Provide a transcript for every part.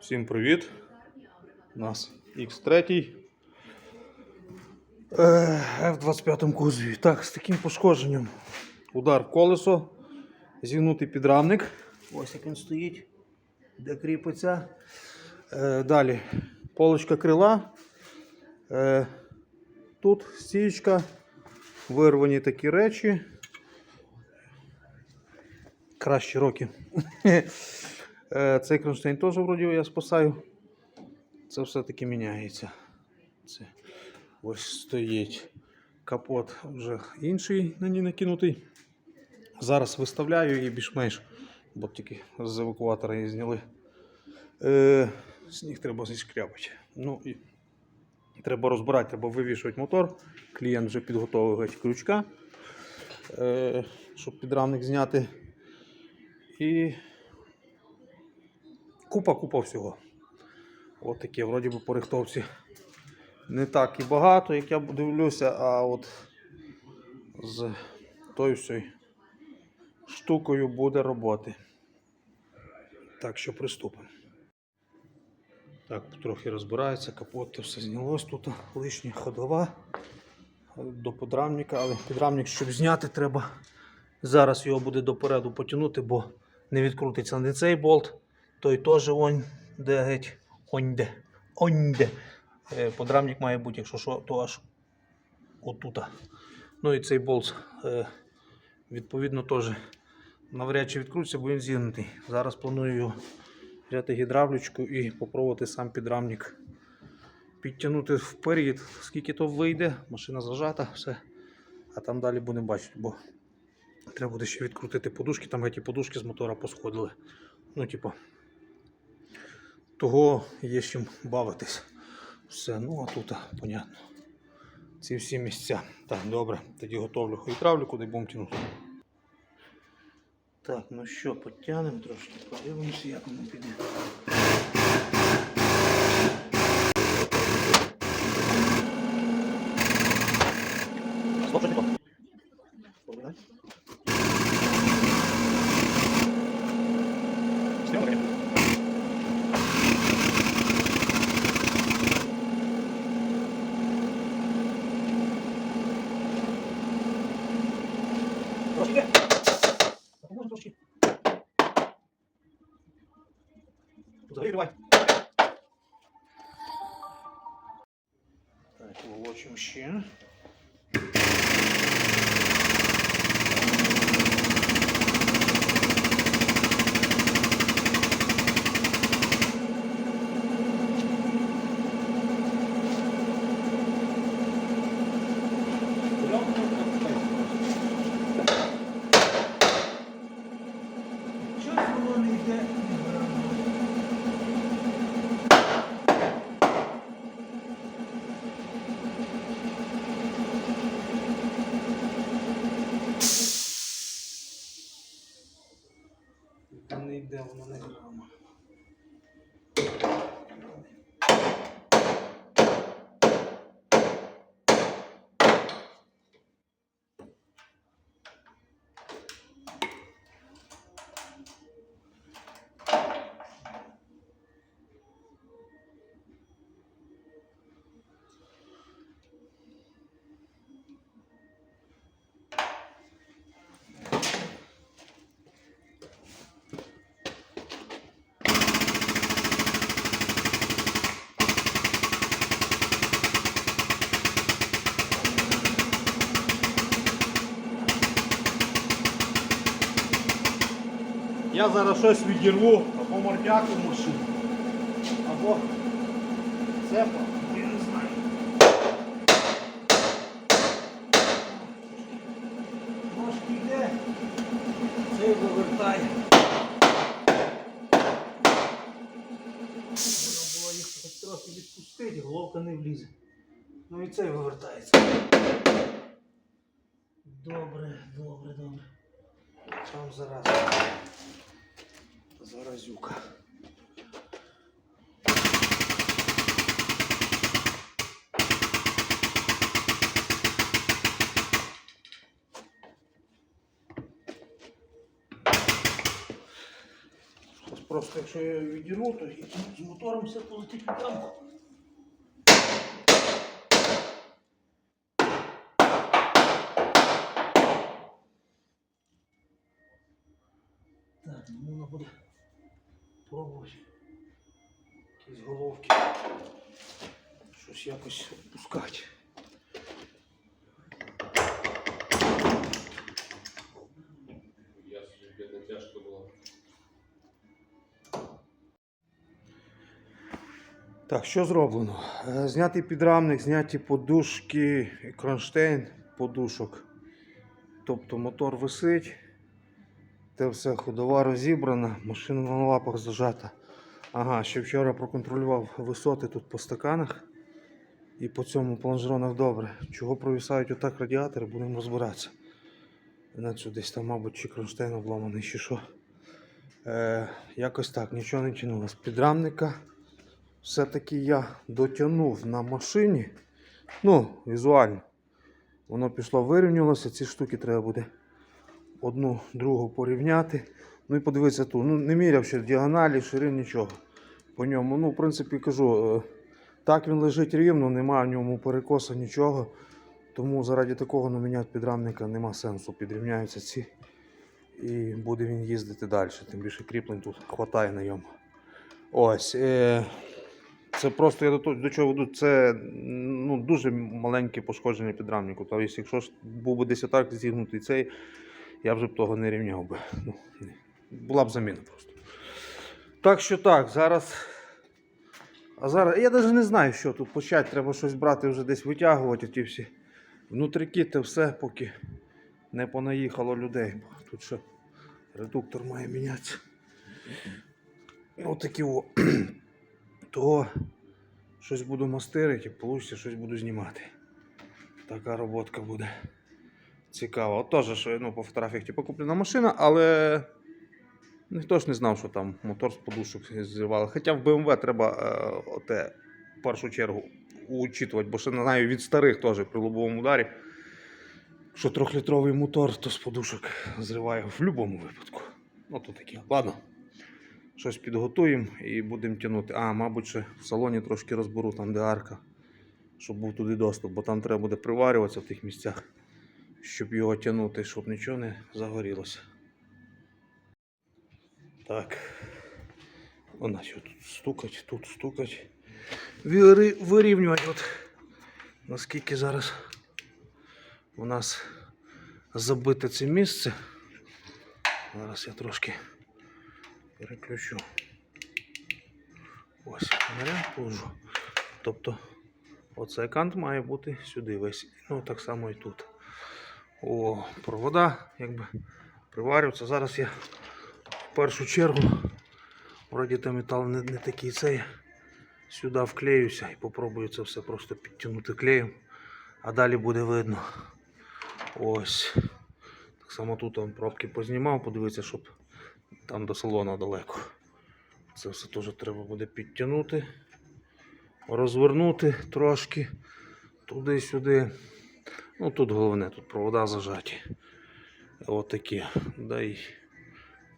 Всім привіт! У нас X3 е, F25 кузові. Так, з таким пошкодженням. Удар в колесо, зігнутий підрамник. Ось як він стоїть, де кріпиться. Е, Далі полочка крила. Е, Тут стічка, вирвані такі речі. Кращі роки. Е, Цей кронштейн теж вроді я спасаю. Це все-таки міняється. Це ось стоїть капот вже інший на ній накинутий. Зараз виставляю і більш-менш, бо тільки з евакуатора її зняли. Е, Сніг треба зіскрябати. Ну і треба розбирати, треба вивішувати мотор. Клієнт вже підготовив крючка, е, щоб підрамник зняти. І купа-купа всього. От таке, вроді би по рихтовці. Не так і багато, як я дивлюся, а от з тою всією штукою буде роботи. Так що приступимо. Так, трохи розбирається, капот все знялось тут лишня ходова до подрамника, але підрамник, щоб зняти, треба зараз його буде допереду потягнути, бо не відкрутиться не цей болт, той теж онь де геть, онь де, онь де. Е, Подрамник має бути, якщо що, то аж отута. Ну і цей болт е, відповідно теж навряд чи відкрутиться, бо він зігнутий. Зараз планую його взяти гідравлічку і попробувати сам підрамник підтягнути вперед, скільки то вийде, машина зажата, все. А там далі будемо бачити, бо треба буде ще відкрутити подушки, там ті подушки з мотора посходили. Ну, типу, того є з чим бавитись. Все, ну а тут, понятно. Ці всі місця. Так, добре, тоді готовлю гідравліку, де будемо тягнути. Так, ну що, підтягнемо трошки, подивимося, як воно піде. Стоп, що таке? Добре. Стрілка. Трошки. Допоможи трошки. Загрівай. Так, волочимо ще. Щось воно не йде. Та не Я зараз щось відірву або мордяку машину, або цепа, я не знаю. Ножки йде, цей вивертає. Можна було їх трохи відпустити, головка не влізе. Ну і цей вивертається. Добре, добре, добре. Там зараз. Заразюка. просто якщо я її відірву, то і з мотором все полетить в ямку. Що зроблено? Е, Знятий підрамник, зняті подушки, кронштейн подушок. Тобто мотор висить, те все ходова розібрана, машина на лапах зажата. Ага, ще вчора проконтролював висоти тут по стаканах і по цьому по лонжеронах добре. Чого провісають отак радіатори, будемо розбиратися. Іначе десь там, мабуть, чи кронштейн обламаний, чи що. Е, якось так, нічого не тянуло. З підрамника все-таки я дотягнув на машині. Ну, візуально. Воно пішло, вирівнялося, ці штуки треба буде одну другу порівняти. Ну і подивитися тут. Ну, не міряв ще діагоналі, ширин, нічого по ньому. Ну, в принципі, кажу, е, так він лежить рівно, немає в ньому перекоса, нічого. Тому заради такого ну, міняти підрамника нема сенсу. Підрівняються ці. І буде він їздити далі. Тим більше кріплень тут хватає на ньому. Ось. Е- це просто я до, до чого веду. Це ну, дуже маленьке пошкодження підрамнику. Тобто, якщо ж був би десь отак зігнутий цей, я б того не рівняв би. Ну. Була б заміна просто. Так що так, зараз. А зараз. Я навіть не знаю, що тут почати. Треба щось брати, вже десь витягувати ті всі внутріки, те все, поки не понаїхало людей. Бо тут ще редуктор має мінятися. Отакі о. Того щось буду мастерити, вийде, щось буду знімати. Така роботка буде цікава. От теж, що ну, по фотографіях типу, куплена машина, але ніхто ж не знав, що там мотор з подушок зривали. Хоча в BMW треба е, оте, в першу чергу учитувати, бо ще не знаю від старих теж при лобовому ударі. Що трьохлітровий мотор, то з подушок зриває в будь-якому випадку. Ну, то таке. Ладно. Щось підготуємо і будемо тягнути. А, мабуть, ще в салоні трошки розберу, там де арка, щоб був туди доступ, бо там треба буде приварюватися в тих місцях, щоб його тягнути, щоб нічого не загорілося. Так. Вона що тут стукать, тут стукать. Вирівнювати, от наскільки зараз у нас забите це місце. Зараз я трошки переключу. Ось, варіант положу. Тобто оцей кант має бути сюди весь. Ну так само і тут. О, провода якби приварюються. Зараз я в першу чергу, вроді там метал не, не такий цей. Сюди вклеюся і попробую це все просто підтягнути клеєм. А далі буде видно. Ось. Так само тут он пробки познімав, подивитися, щоб там до салона далеко. Це все теж треба буде підтягнути, розвернути трошки туди-сюди. Ну тут головне, тут провода зажаті. От такі. Да й...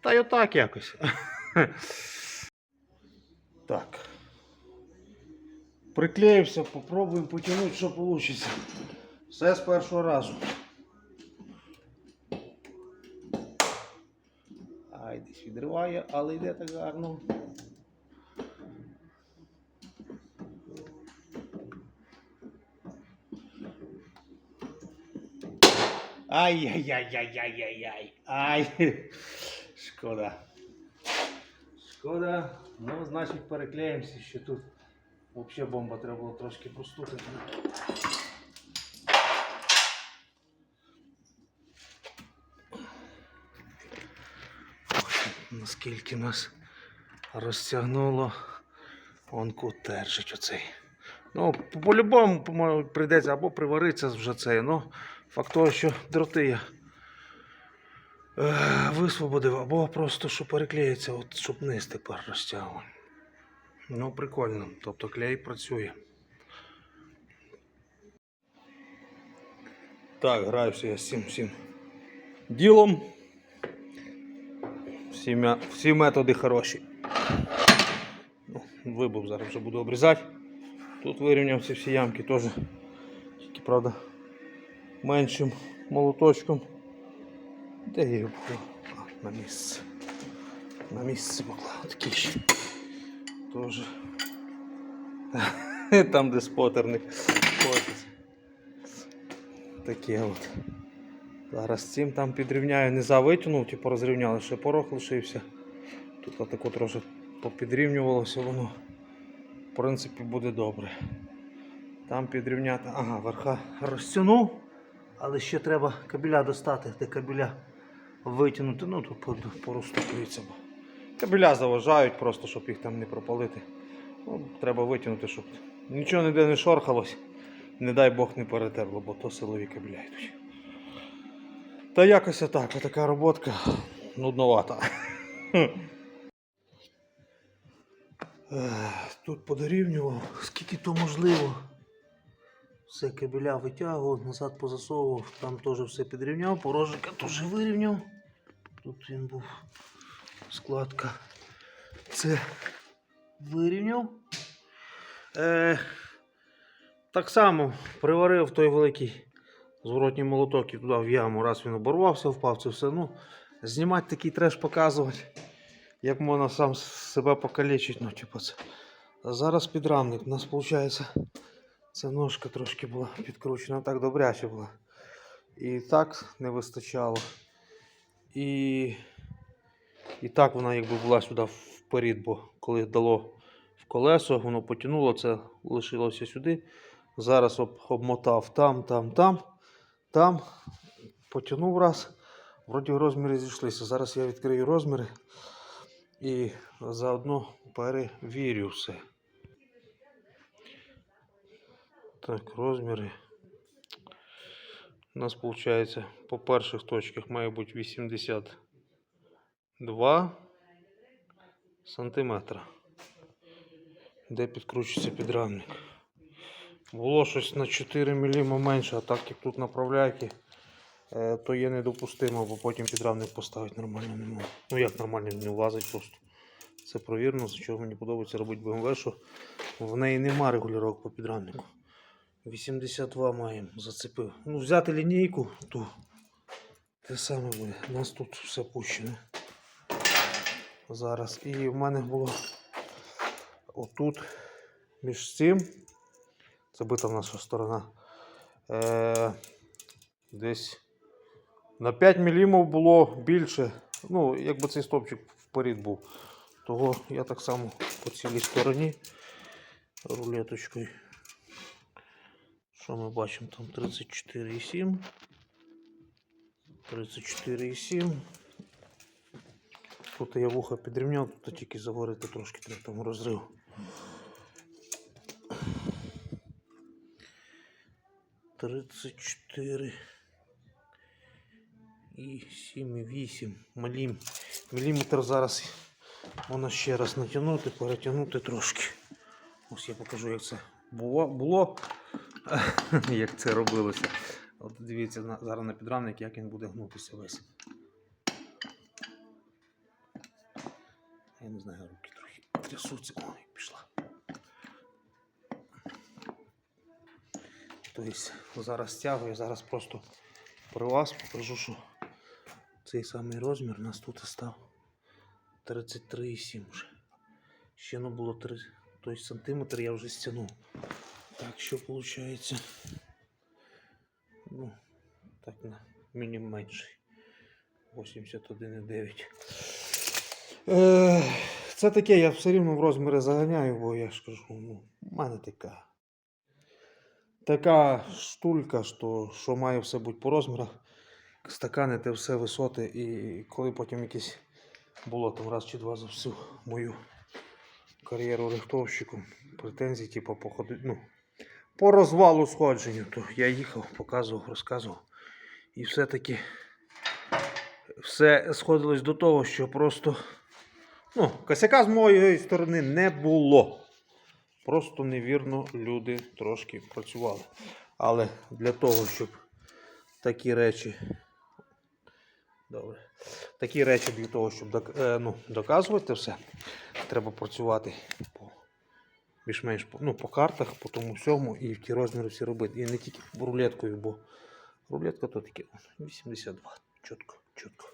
Та й отак якось. Так. Приклеївся, попробуємо потягнути, що вийде. Все з першого разу. Десь відриває, але йде так гарно. Ай-яй-яй-яй-яй-яй-яй. Ай. Шкода. Шкода. Ну, значить, переклеїмося, що тут взагалі бомба треба було трошки простукати. Наскільки нас розтягнуло, он кут оцей. Ну, по- по-любому по-моєму, прийдеться або приваритися вже цей. Ну, факт того, що дроти я е, висвободив, або просто що переклеїться, от, щоб низ тепер розтягував. Ну, прикольно. Тобто клей працює. Так, граюся я з цим всім ділом. Всі, всі методи хороші. вибув, зараз вже буду обрізати. Тут вирівнявся всі ямки теж. Тільки, правда, меншим молоточком. Де я його? А, на місце. На місце поклав. Такий ще. Теж. Там, де спотерник. Таке от. Зараз цим там підрівняю, низа витягнув, типу розрівняли, ще порох лишився. Тут отако трохи попідрівнювалося, воно в принципі буде добре. Там підрівняти. Ага, верха розтягнув, але ще треба кабеля достати, де кабеля витягнути. Ну тут по- порозступлюється. бо Кабеля заважають просто, щоб їх там не пропалити. Ну, треба витягнути, щоб нічого ніде не шорхалось. Не дай Бог не перетерло, бо то силові кабеля йдуть. Та якось отак, така роботка нудновата. Тут подорівнював, скільки то можливо. Все кабеля витягував, назад позасовував, там теж все підрівняв, порожника теж вирівняв. Тут він був складка. Це вирівняв. Е, так само приварив той великий зворотній молоток і туди в яму. Раз він оборвався, впав це все. Ну, знімати такий треш показувати, як можна сам себе покалічити. Ну, типу це. А зараз підрамник. У нас виходить, ця ножка трошки була підкручена, так добряче була. І так не вистачало. І, і так вона якби була сюди вперед, бо коли дало в колесо, воно потягнуло, це лишилося сюди. Зараз об, обмотав там, там, там, там, потягнув раз. Вроді розміри зійшлися. Зараз я відкрию розміри і заодно перевірю все. Так, розміри. У нас виходить по перших точках має бути 82 сантиметра. Де підкручується підрамник. Було щось на 4 мм менше, а так як тут направляйки, е, то є недопустимо, бо потім підрамник поставити нормально не можна. Ну як нормально не влазить просто. Це провірено, за чого мені подобається робити BMW, що в неї нема регулювання по підрамнику. 82 маємо, зацепив. Ну, взяти лінійку, ту. Те саме буде. У нас тут все пущене. Зараз. І в мене було отут між цим. Це бита в наша сторона. Е, десь на 5 мм було більше. Ну, якби цей стопчик вперед був. Того я так само по цілій стороні рулеточкою. Що ми бачимо? Там 34,7. 34,7. Тут я вуха підрівняв, тут тільки заварити трошки там розрив. Тридцять чотири і сім і вісім. Міліметр зараз можна ще раз натягнути, перетягнути трошки. Ось я покажу, як це було. було. як це робилося. От дивіться зараз на підрамник, як він буде гнутися весь. Я не знаю, руки трохи трясуться. Ой, пішла. Тобто зараз стягую, зараз просто при вас покажу, що цей самий розмір у нас тут став 33,7 вже. Ще не було 3, тобто сантиметр я вже стягнув. Так, що виходить? Ну, так на мінімум менший. 81,9. Е, Це таке, я все рівно в розміри заганяю, бо я ж кажу, ну, в мене така. Така штулька, що, що має все бути по розмірах. Стакани те все висоти. І коли потім якісь було там раз чи два за всю мою кар'єру рихтовщиком, претензій, типу, походи, ну, по розвалу сходженню, то я їхав, показував, розказував. І все-таки все сходилось до того, що просто ну, косяка з моєї сторони не було. Просто невірно люди трошки працювали. Але для того, щоб такі речі. Добре. Такі речі для того, щоб е, ну, доказувати все, треба працювати по більш-менш ну, по картах, по тому всьому, і в ті розміри всі робити. І не тільки рулеткою, бо рулетка то таке 82. Чітко, чітко.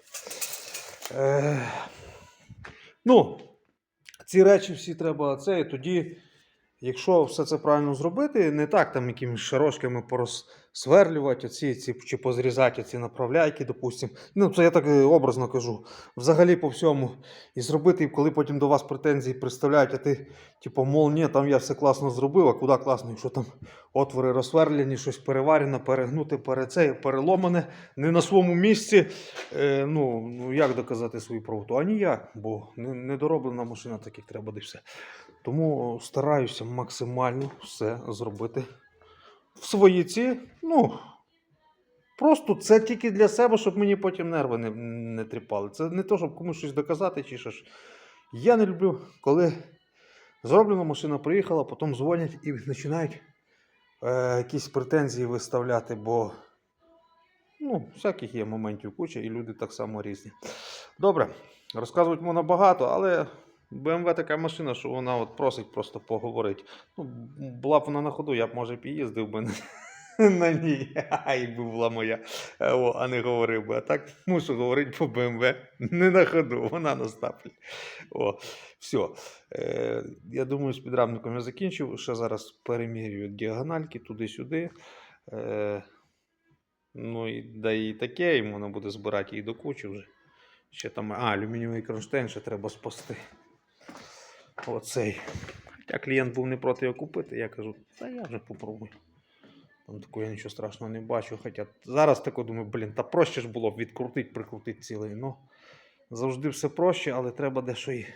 Е, ну, ці речі всі треба це, і тоді, якщо все це правильно зробити, не так там якимись шарошками порозсверлювати оці, ці, чи позрізати ці направляйки, допустим. Ну, це я так е, образно кажу. Взагалі по всьому. І зробити, коли потім до вас претензії представляють, а ти, типу, мол, ні, там я все класно зробив, а куди класно, якщо там отвори розсверлені, щось переварено, перегнуте, переце, переломане, не на своєму місці. Е, ну, ну, як доказати свою правоту? А ніяк, бо недороблена машина, так як треба, де все. Тому стараюся максимально все зробити в свої ці. Ну, просто це тільки для себе, щоб мені потім нерви не, не тріпали. Це не то, щоб комусь щось доказати чи що ж. Я не люблю, коли зроблена машина приїхала, потім дзвонять і починають е, якісь претензії виставляти, бо ну, всяких є моментів куча, і люди так само різні. Добре, розказувати можна багато, але BMW така машина, що вона от просить просто поговорити. Ну, була б вона на ходу, я б може б і би на- ній, якби була моя, Е, о, а не говорив би. А так мушу говорити по BMW. Не на ходу, вона на стаплі. О, все. Е, я думаю, з підрамником я закінчив. Ще зараз перемірюю діагональки туди-сюди. Е, ну і да і таке, і можна буде збирати її до кучі вже. Ще там, а, алюмінієвий кронштейн ще треба спасти. Оцей. Хоча клієнт був не проти його купити, я кажу, та я вже попробую. Там такого я нічого страшного не бачу. Хоча зараз тако думаю, блін, та проще ж було б відкрутити, прикрутити цілий. Ну, завжди все проще, але треба дещо і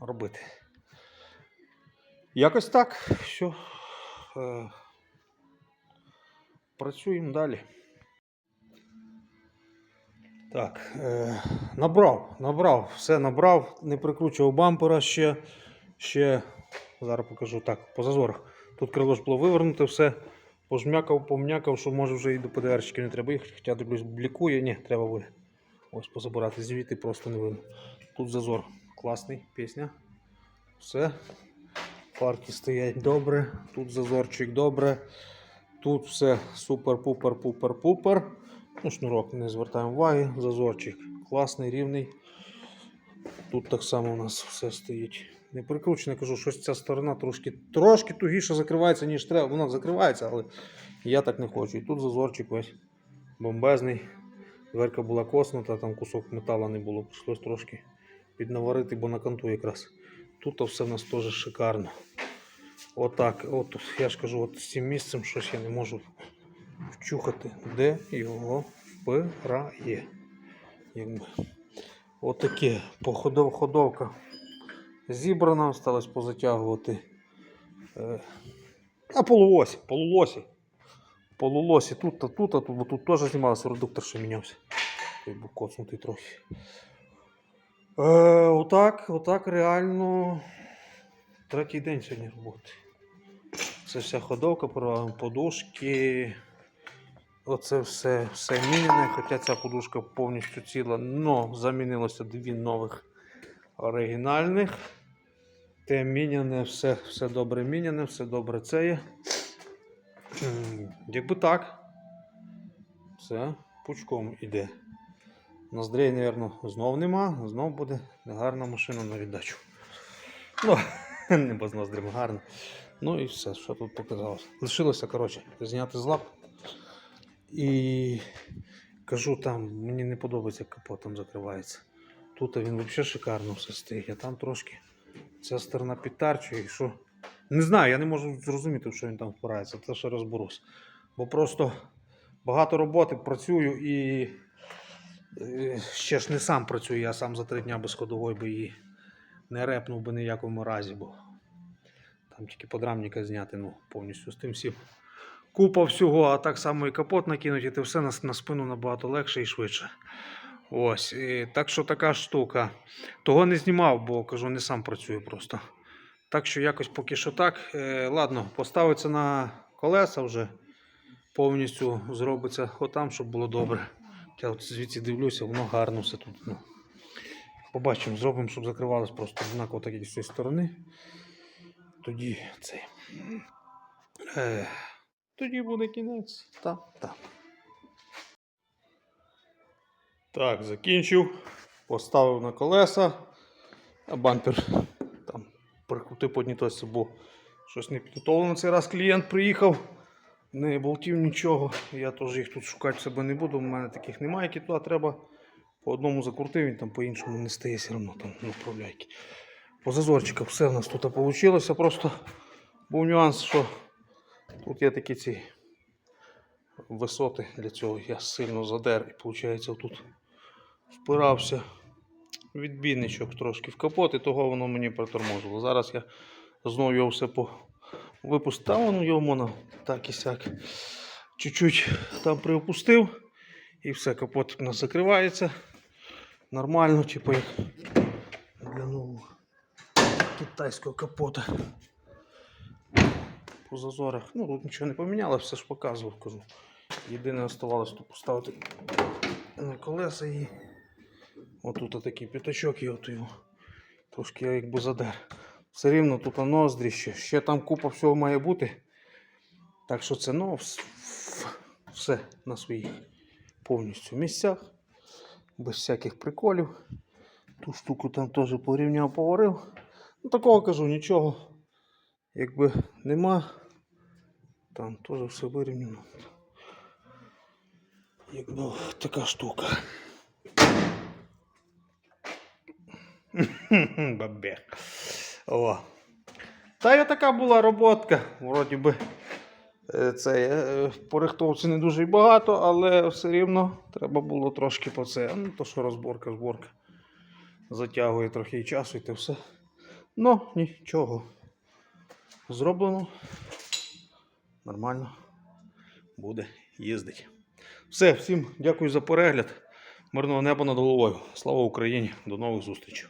робити. Якось так. Що? Е, працюємо далі. Так, е, набрав, набрав, все набрав, не прикручував бампера ще. Ще зараз покажу так, по зазорах. Тут крило ж було вивернуте, все пожмякав, пом'якав, що може вже і до ПДРчики не треба їхати. Хоча дивлюсь, блікує. Ні, треба буде. Ось позабирати звідти просто не видно. Тут зазор класний, пісня. Все. Парки стоять добре. Тут зазорчик добре. Тут все супер-пупер-пупер-пупер. Ну, шнурок не звертаємо уваги. Зазорчик класний, рівний. Тут так само у нас все стоїть. Не прикручено, кажу, щось ця сторона трошки, трошки тугіше закривається, ніж треба. Вона закривається, але я так не хочу. І тут зазорчик весь бомбезний. Дверка була коснута, там кусок металу не було. Прийшлось трошки піднаварити, бо на канту якраз. Тут все в нас теж шикарно. Отак, от я ж кажу, от з цим місцем щось я не можу вчухати, де його впирає. Якби. Отаке походов, ходовка зібрана, осталось позатягувати. Е, а полуосі, полуосі. Полулосі тут та тут, а тут, бо тут теж знімалося, редуктор ще мінявся. Той був коцнутий трохи. Е, отак, отак реально третій день сьогодні роботи. Це вся ходовка, подушки. Оце все, все міняне, хоча ця подушка повністю ціла, але замінилося дві нових оригінальних. Те міняне, все, все добре міняне, все добре це є. Якби так. Все пучком іде. Ноздрей, мабуть, знов нема, знов буде гарна машина на віддачу. Ну, не без ноздрем гарно. Ну і все, що тут показалось. Лишилося, коротше, зняти з лап. І кажу там, мені не подобається, як капот там закривається. Тут він взагалі шикарно все стоїть, а там трошки ця сторона підтарчує. І що? Не знаю, я не можу зрозуміти, що він там впирається, це ще розберусь. Бо просто багато роботи працюю і е, ще ж не сам працюю, я сам за три дня без ходової би її не репнув би ніякому разі, бо там тільки подрамника зняти, ну, повністю з тим всім. Купа всього, а так само і капот накинуть, і ти все на, на спину набагато легше і швидше. Ось, і, так що така штука. Того не знімав, бо кажу, не сам працюю просто. Так що якось поки що так. Е, ладно, поставиться на колеса вже повністю зробиться отам, щоб було добре. Я от звідси дивлюся, воно гарно все тут. Ну. Побачимо, зробимо, щоб закривалось просто однаково так як з цієї сторони. тоді це. Е, тоді буде кінець. Так, так. Так, закінчив. Поставив на колеса. А бампер там прикрутив поднітості, бо щось не підготовлено цей раз клієнт приїхав. Не болтів нічого. Я теж їх тут шукати в себе не буду. У мене таких немає, які туди треба. По одному закрутив, він там по-іншому не стає все одно там направляйки. По зазорчиках все в нас тут вийшло. Просто був нюанс, що тут є такі ці висоти для цього. Я сильно задер і виходить тут впирався відбійничок трошки в капот, і того воно мені приторможило. Зараз я знову його все по випустив, його можна так і сяк. Чуть-чуть там приопустив, і все, капот у нас закривається. Нормально, типу як для нового китайського капота. По зазорах. Ну, тут нічого не помінялося, все ж показував, кажу. Єдине оставалось тут поставити на колеса і отут такий п'ятачок і от його. Трошки якби задер. Все рівно тут ноздрі ще. Ще там купа всього має бути. Так що це ну, все на своїх повністю місцях. Без всяких приколів. Ту штуку там теж порівняв, поварив. Ну такого кажу, нічого. Якби нема. Там теж все вирівняно. Якби така штука. Бабех. О. Та й така була роботка. Вроді би е, це е, по рихтовці не дуже багато, але все рівно треба було трошки по це. Ну, то що розборка, зборка. Затягує трохи часу і те все. Ну, нічого. Зроблено. Нормально. Буде їздити. Все, всім дякую за перегляд. Мирного неба над головою. Слава Україні! До нових зустрічей!